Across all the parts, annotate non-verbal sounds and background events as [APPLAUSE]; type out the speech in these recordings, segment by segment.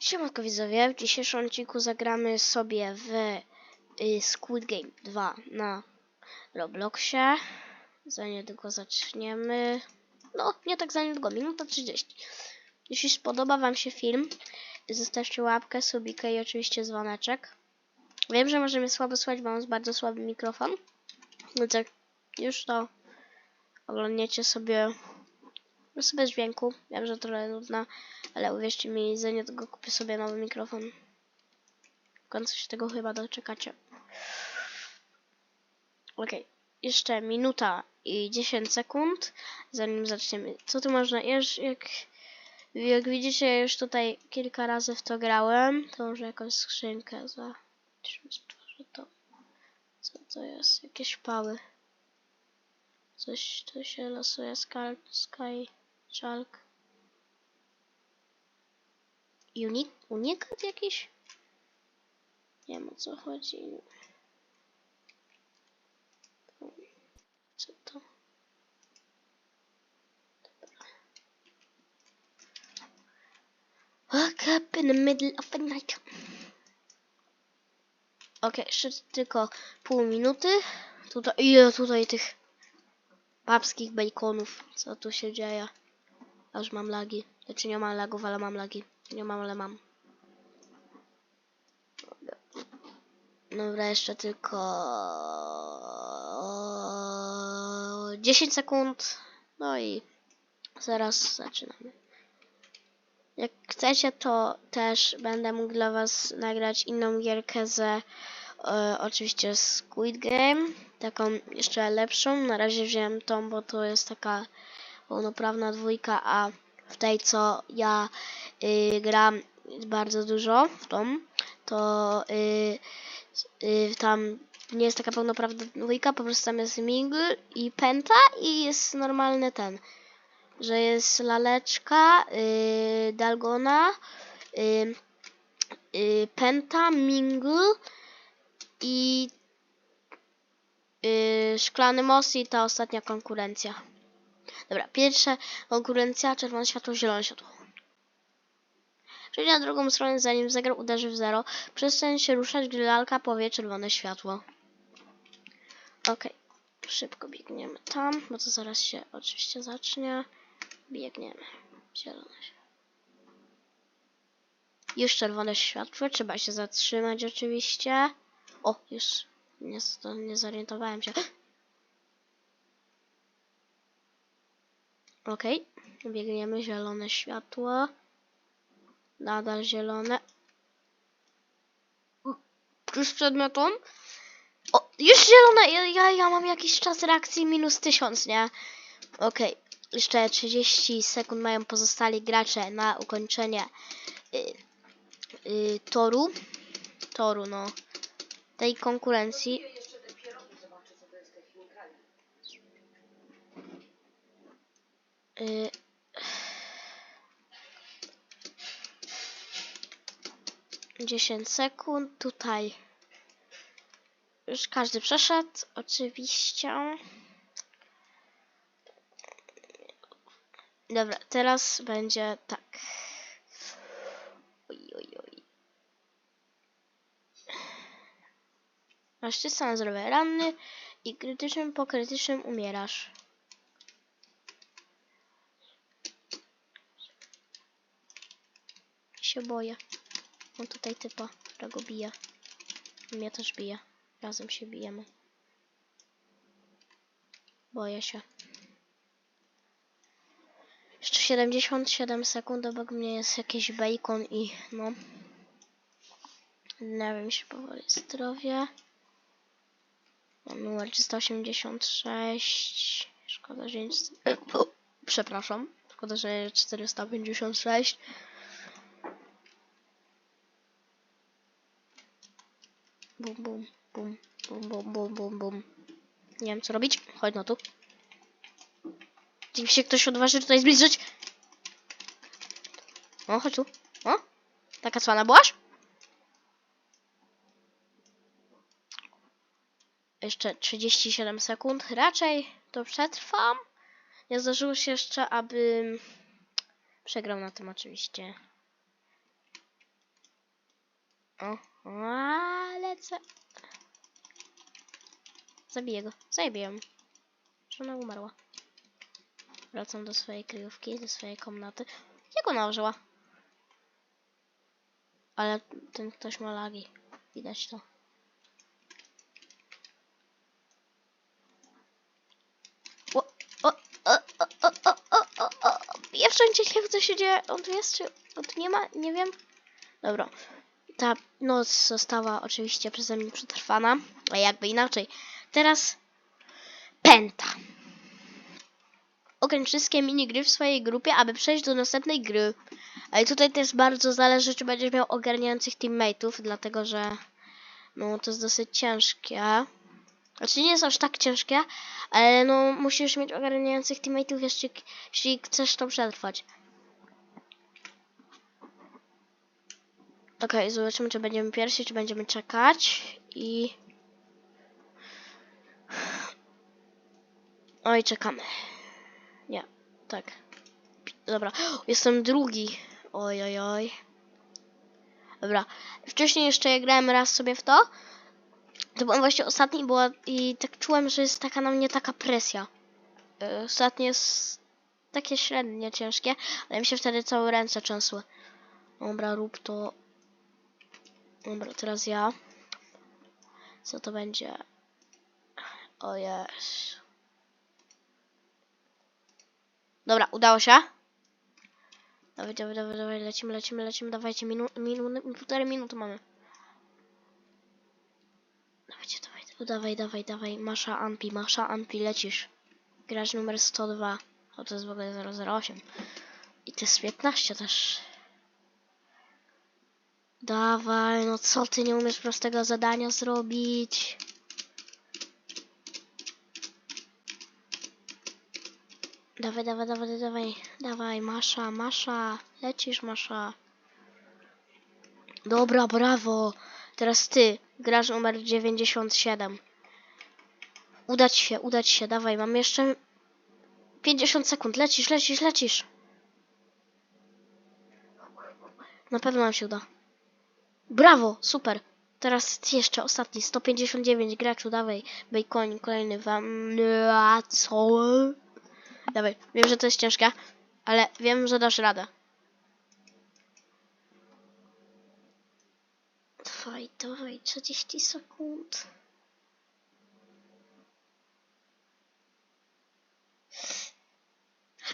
Siemanko widzowie, w dzisiejszym odcinku zagramy sobie w y, Squid Game 2 na Robloxie. Za niedługo zaczniemy. No, nie tak za niedługo, minuta 30. Jeśli spodoba wam się film, zostawcie łapkę, subika i oczywiście dzwoneczek. Wiem, że może mnie słabo słychać, bo mam bardzo słaby mikrofon. Więc jak już to oglądniecie sobie już bez dźwięku. Wiem, że trochę nudna, ale uwierzcie mi, za niedługo kupię sobie nowy mikrofon. W końcu się tego chyba doczekacie. Okej, jeszcze minuta i 10 sekund, zanim zaczniemy. Co tu można jeszcze, jak, jak widzicie, już tutaj kilka razy w to grałem, to może jakąś skrzynkę za... To. Co to jest? Jakieś pały. Coś tu się losuje, Sky... Sky... Czalk. Unik? Unikat jakiś? Nie wiem o co chodzi. Co to? Woke up in the middle of the night. Ok, jeszcze tylko pół minuty. Tutaj, ile tutaj tych babskich baconów. Co tu się dzieje? Aż mam lagi. Znaczy nie mam lagów, ale mam lagi. Nie mam, ale mam. Dobra, jeszcze tylko 10 sekund. No i zaraz zaczynamy. Jak chcecie, to też będę mógł dla Was nagrać inną gierkę ze e, oczywiście Squid Game. Taką jeszcze lepszą. Na razie wziąłem tą, bo to jest taka pełnoprawna dwójka, a w tej co ja y, gram bardzo dużo w tą, to y, y, tam nie jest taka pełnoprawna dwójka, po prostu tam jest Mingle i Penta i jest normalny ten, że jest Laleczka, y, Dalgona, y, y, Penta, Mingle i y, Szklany Most i ta ostatnia konkurencja. Dobra, pierwsza konkurencja, czerwone światło, zielone światło. Przejdź na drugą stronę, zanim zegar uderzy w zero. Przestań się ruszać, gdy lalka powie czerwone światło. Okej, szybko biegniemy tam, bo to zaraz się oczywiście zacznie. Biegniemy. Zielone światło. Już czerwone światło, trzeba się zatrzymać oczywiście. O, już nie, nie zorientowałem się. Okej, biegniemy, zielone światło. Nadal zielone. Już przed. O, już zielone! Ja, ja, ja mam jakiś czas reakcji minus 1000, nie? Okej, jeszcze 30 sekund mają pozostali gracze na ukończenie y, y, toru. Toru, no. Tej konkurencji. Y, 10 sekund. Tutaj już każdy przeszedł, oczywiście. Dobra, teraz będzie tak. Oj, oj, oj. Sam zdrowie ranny i krytycznym po krytycznym umierasz. Się boję. Mam tutaj typa, którego bije. Mnie też bije. Razem się bijemy. Boję się. Jeszcze 77 sekund, obok mnie jest jakiś bacon i no. Nie wiem się powoli zdrowie. Mam numer 386. Szkoda, że nic... [COUGHS] O, przepraszam. Szkoda, że 456. Bum, bum, bum, bum, bum, bum, bum, bum. Nie wiem co robić. Chodź no tu. Jeśli się ktoś odważy tutaj zbliżyć. O, chodź tu. O, taka cwana byłaś? Jeszcze 37 sekund. Raczej to przetrwam. Nie zdarzyło się jeszcze, aby przegrał na tym oczywiście. O, ale co? Zabiję go. Zabiję ją. Że ona umarła. Wracam do swojej kryjówki, do swojej komnaty. Jak ona ożyła? Ale ten ktoś ma lagi. Widać to. O, o, o, o, o, o, o, o. Ja wszędzie nie co się dzieje. On jest, czy on nie ma? Nie wiem. Dobra. Ta noc została oczywiście przeze mnie przetrwana. A jakby inaczej. Teraz pęta. Okręć wszystkie minigry w swojej grupie, aby przejść do następnej gry. Ale tutaj też bardzo zależy, czy będziesz miał ogarniających teammateów, dlatego że no to jest dosyć ciężkie. Znaczy nie jest aż tak ciężkie, ale no musisz mieć ogarniających teammateów, jeśli, jeśli chcesz to przetrwać. Okej, zobaczymy, czy będziemy pierwsi, czy będziemy czekać i... Oj, czekamy. Nie, tak. Dobra, jestem drugi. Oj, oj, oj. Dobra, wcześniej jeszcze grałem raz sobie w to. To byłem właśnie ostatni była i tak czułem, że jest taka na mnie taka presja. Yy, Ostatnie jest takie średnie ciężkie, ale mi się wtedy całe ręce trzęsły. Dobra, rób to. Dobra, teraz ja. Co to będzie? O jest. Dobra, udało się. Dawaj, dawaj, dawaj, dawaj, lecimy, lecimy, lecimy, dawajcie, minu, minu, półtorej minuty mamy. Dawajcie, dawaj, dawaj, dawaj, dawaj, Masza Ampi, Masza Ampi, lecisz. Gracz numer 102, o to jest w ogóle 008. I to jest 15 też. Dawaj, no co ty nie umiesz prostego zadania zrobić? Dawaj, dawaj, dawaj, dawaj, dawaj, Masza, Masza, lecisz, Masza. Dobra, brawo. Teraz ty, grasz numer 97. Udać się, udać się, dawaj, mam jeszcze 50 sekund, lecisz, lecisz, lecisz. Na pewno nam się uda. Brawo, super. Teraz jeszcze ostatni, 159 graczu, dawaj, bejkonik, kolejny wam, a co? Dawaj, wiem, że to jest ciężkie, ale wiem, że dasz radę. Dawaj, dawaj, 30 sekund.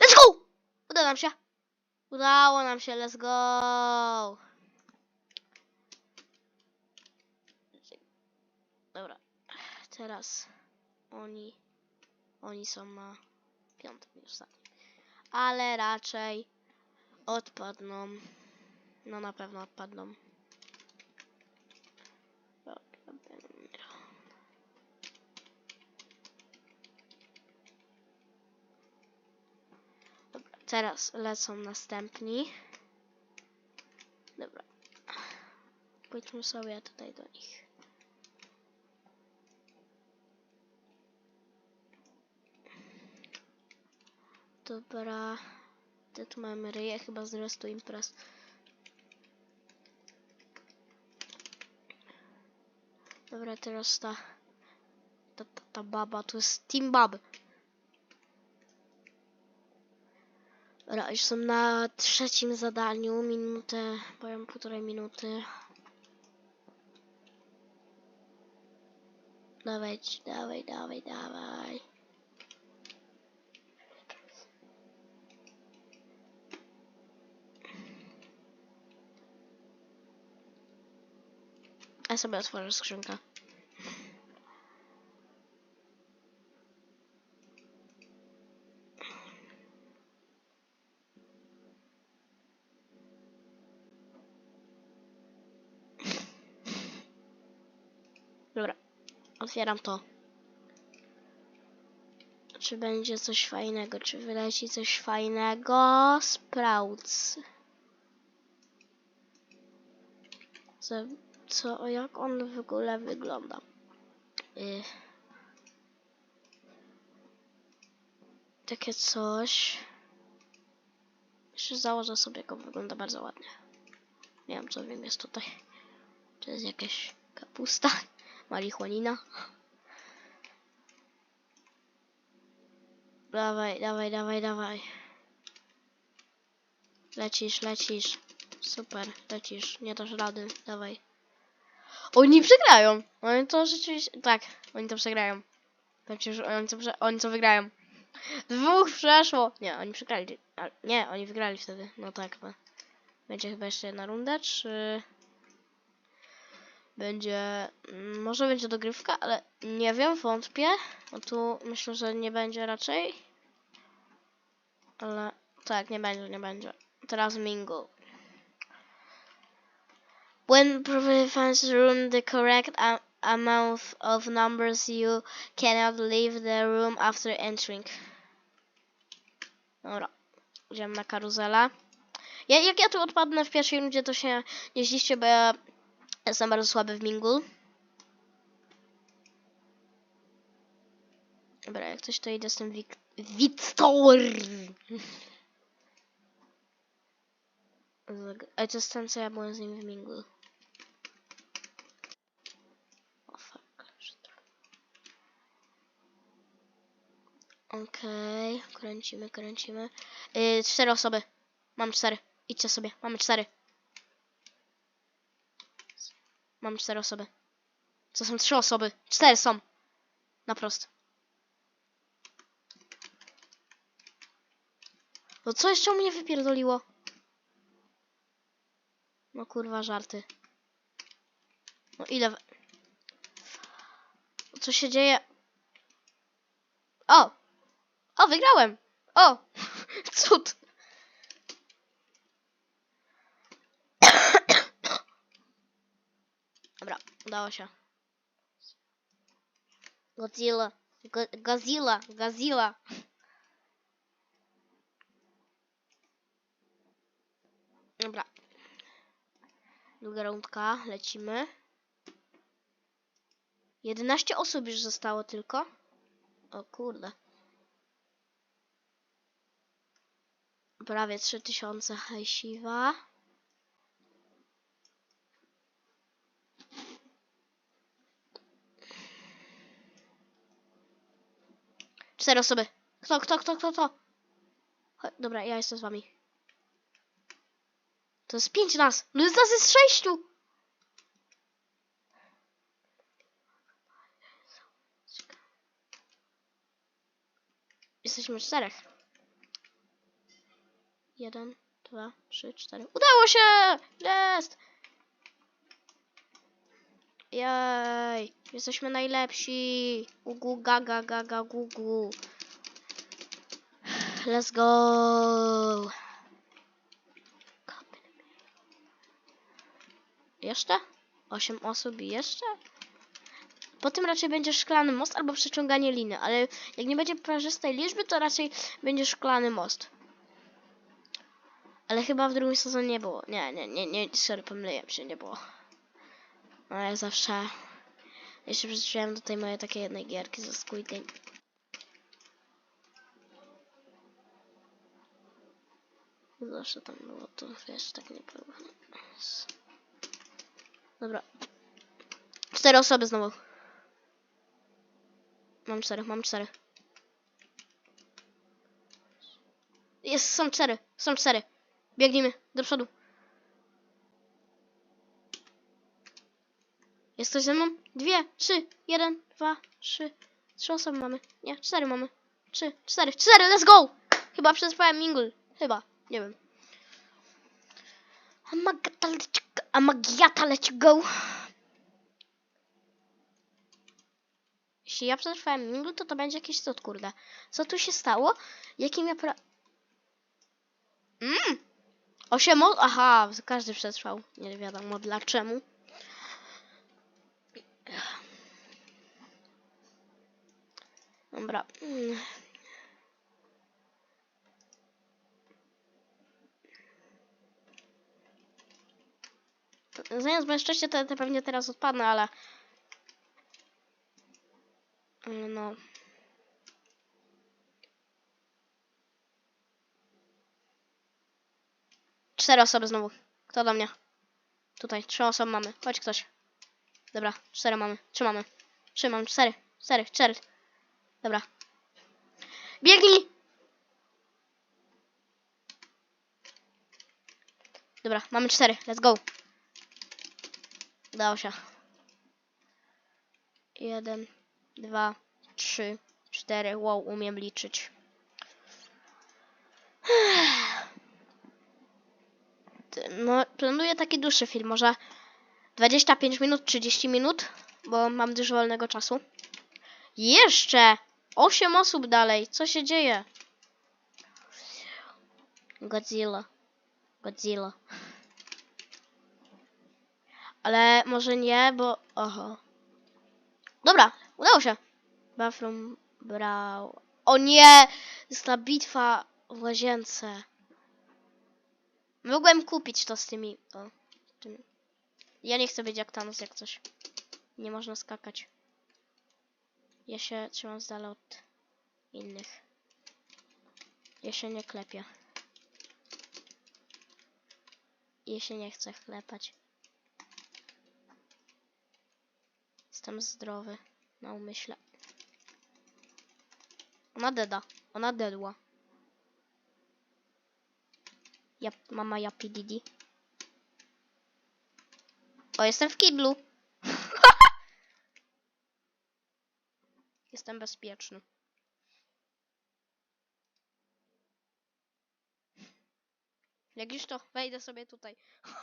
Let's go! Udało nam się. Udało nam się, let's go! Dobra, teraz oni, oni są na piątym i ostatnim. Ale raczej odpadną. No na pewno odpadną. Teraz lecą następni. Dobra. Pójdźmy sobie tutaj do nich. Dobra. Gdzie tu mamy ryję? Chyba z restu imprez. Dobra, teraz ta, ta, ta, ta baba, to jest Team Bab. Dobra, już są na trzecim zadaniu, minutę, powiem półtorej minuty. Dawaj, dawaj, dawaj, dawaj. Ja sobie otworzę skrzynkę. Dobra, otwieram to. Czy będzie coś fajnego? Czy wyleci coś fajnego? Sprouts. Co, jak on w ogóle wygląda? Y. Takie coś. Jeszcze założę sobie, go wygląda bardzo ładnie. Nie wiem, co wiem, jest tutaj. To jest jakaś kapusta, [LAUGHS] marihuanina. Dawaj, dawaj, dawaj, dawaj. Lecisz, lecisz. Super, lecisz. Nie dasz rady, dawaj. Oni przegrają. Oni to rzeczywiście... Tak, oni to przegrają. Przecież oni to, prze... oni wygrają. Dwóch przeszło. Nie, oni przegrali. Nie, oni wygrali wtedy. No tak, chyba. Będzie chyba jeszcze jedna runda, czy... Będzie... mm, Może będzie dogrywka, ale nie wiem, wątpię. No tu myślę, że nie będzie raczej. Ale tak, nie będzie, nie będzie. Teraz mingle. When participants room the correct amount of numbers, you cannot leave the room after entering. Dobra, idziemy na karuzelę. Ja, jak ja tu odpadnę w pierwszej rundzie, to się nie zdziwcie, bo ja jestem bardzo słaby w mingle. Dobra, jak coś to idę z tym Wik- Wiktor. [LAUGHS] Ej, to jest ten, co ja byłem z nim w mingle. Okej, kręcimy, kręcimy. Yy, cztery osoby. Mam cztery. Idźcie sobie, mamy cztery. Mam cztery osoby. To są trzy osoby. Cztery są. Na prost. No co jeszcze u mnie wypierdoliło? No kurwa, żarty. No ile... Co się dzieje? O! O, wygrałem! O! [LAUGHS] Cud! Dobra, udało się. Godzilla. Go Godzilla. Godzilla. Dobra. Druga rundka, lecimy. 11 osób już zostało tylko. O kurde. Prawie 3000 hajsiwa. Cztery osoby. Kto, kto, kto, kto, kto? Dobra, ja jestem z wami. To jest pięć nas. No jest nas jest sześciu. Jesteśmy czterech. Jeden, dwa, trzy, cztery. Udało się! Jest! Jej! Jesteśmy najlepsi! Ugu, gaga, gaga, gugu. Let's go! Jeszcze? Osiem osób i jeszcze? Potem raczej będzie szklany most albo przeciąganie liny, ale jak nie będzie parzystej liczby, to raczej będzie szklany most. Ale chyba w drugim sezonie nie było. Nie, nie, nie, nie, sorry, pomyliłem się, nie było. No jak zawsze. Jeszcze przyzwyczaiłem do tej mojej takiej jednej gierki ze Squid Game. Zawsze tam było to, wiesz, tak nie było. Dobra. Cztery osoby znowu. Mam cztery, mam cztery. Jest, są cztery, są cztery. Biegnijmy, do przodu. Jest ktoś ze mną? Dwie, trzy, jeden, dwa, trzy. Trzy osoby mamy. Nie, cztery mamy. Trzy, cztery, cztery, let's go! Chyba przetrwałem mingle. Chyba, nie wiem. Amagata let's go. Amagiata go. Jeśli ja przetrwałem mingle, to to będzie jakiś cud, kurde. Co tu się stało? Jakim ja pra... Mmm! Osiem o... Aha, każdy przetrwał. Nie wiadomo dlaczego. Dobra. Zamiast bez szczęścia to, to pewnie teraz odpadnę, ale No... Cztery osoby znowu. Kto do mnie? Tutaj, trzy osoby mamy. Chodź ktoś. Dobra, cztery mamy. Trzymamy. Trzymam. Cztery. Cztery. Cztery. Dobra. Biegnij! Dobra, mamy cztery. Let's go. Udało się. Jeden, dwa, trzy, cztery. Wow, umiem liczyć. No, planuję taki dłuższy film, może 25 minut, 30 minut, bo mam dużo wolnego czasu. Jeszcze! 8 osób dalej, co się dzieje? Godzilla. Godzilla. Ale może nie, bo... Oho. Dobra, udało się. Bathroom brał. O nie! Jest ta bitwa w łazience. Mogłem kupić to z tymi. O, tym. Ja nie chcę być jak Thanos, jak coś. Nie można skakać. Ja się trzymam z dala od innych. Ja się nie klepię. Ja się nie chcę klepać. Jestem zdrowy na umyśle. Ona deda. Ona dedła. Ja, mama ja PDD. O, jestem w kiblu. [LAUGHS] jestem bezpieczny. Jak już to wejdę sobie tutaj. [LAUGHS]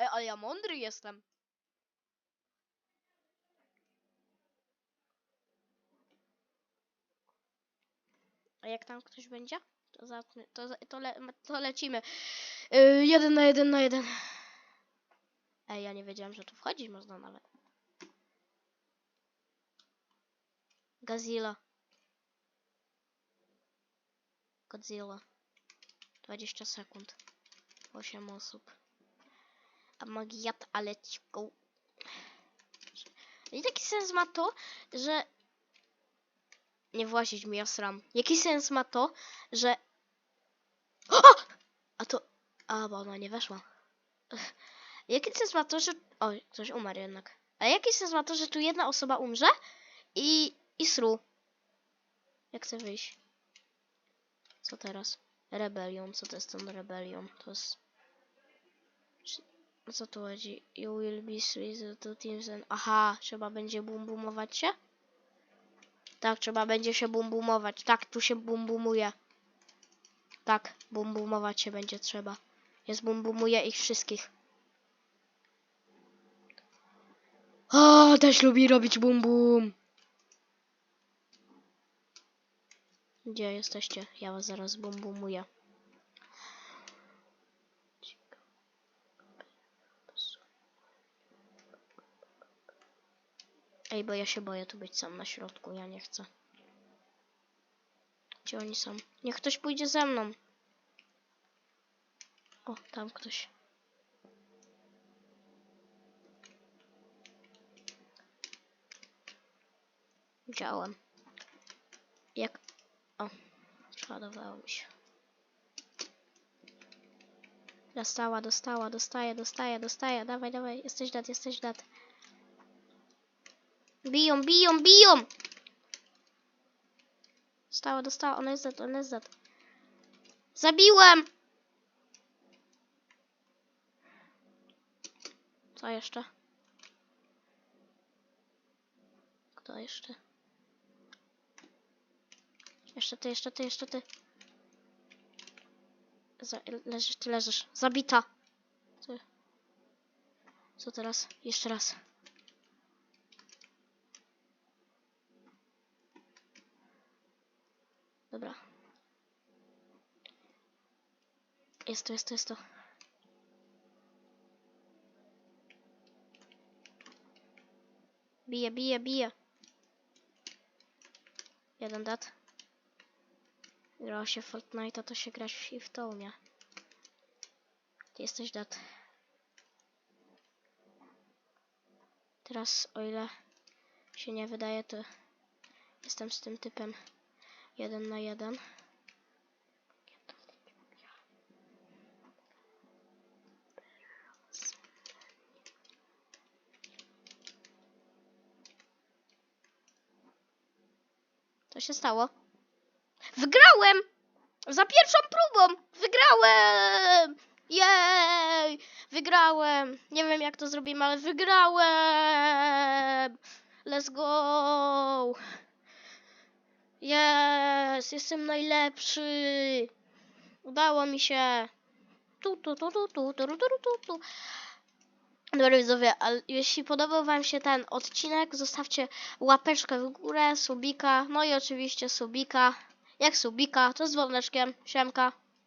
E, ale ja mądry jestem. A jak tam ktoś będzie? To, za, to, to, le, to lecimy. Yy, jeden na jeden na jeden. Ej, ja nie wiedziałem, że tu wchodzić można nawet. Godzilla. Godzilla. 20 sekund. 8 osób. A magiat, ale go. I taki sens ma to, że nie włazić mi osram. Jaki sens ma to, że... O! A to... A, bo ona nie weszła. [LAUGHS] Jaki sens ma to, że... O, ktoś umarł jednak. A jaki sens ma to, że tu jedna osoba umrze i... i sru. Jak chcę wyjść? Co teraz? Rebelion. Co to jest ten rebelion? To jest... Co tu chodzi? You will be to teams and... Aha, trzeba będzie bum bumować się? Tak, trzeba będzie się bum bumować. Tak, tu się bum bumuje. Tak, bum bumować się będzie trzeba. Jest bum bumuje ich wszystkich. O, też lubi robić bum bum. Gdzie jesteście? Ja was zaraz bum Ej, bo ja się boję tu być sam na środku, ja nie chcę. Gdzie oni są? Niech ktoś pójdzie ze mną. O, tam ktoś. Widziałem. Jak... O, przeładowało mi się. Dostała, dostała, dostaje, dostaje, dostaje. Dawaj, dawaj, jesteś dat, jesteś dat. Biją, biją, biją! Dostała, dostała, ona jest dat, ona jest dat. Zabiłem! Co jeszcze? Kto jeszcze? Jeszcze ty, jeszcze ty, jeszcze ty. Za, leżysz, ty leżysz. Zabita. Ty. Co teraz? Jeszcze raz. Dobra. Jest to, jest to, jest to. Bije, bije, bije. Jeden dat. Grało się Fortnite'a, to się grać i w to umie. Ty jesteś dat. Teraz, o ile się nie wydaje, to jestem z tym typem Jeden na jeden. Co się stało? Wygrałem! Za pierwszą próbą! Wygrałem! Jej! Wygrałem! Nie wiem jak to zrobimy, ale wygrałem! Let's go! Jest! Jestem najlepszy! Udało mi się! Tu, tu, tu, tu, tu, tu, tu, tu, tu. Dobra widzowie, ale jeśli podobał wam się ten odcinek, zostawcie łapeczkę w górę, subika, no i oczywiście subika. Jak subika, to z dzwoneczkiem. Siemka.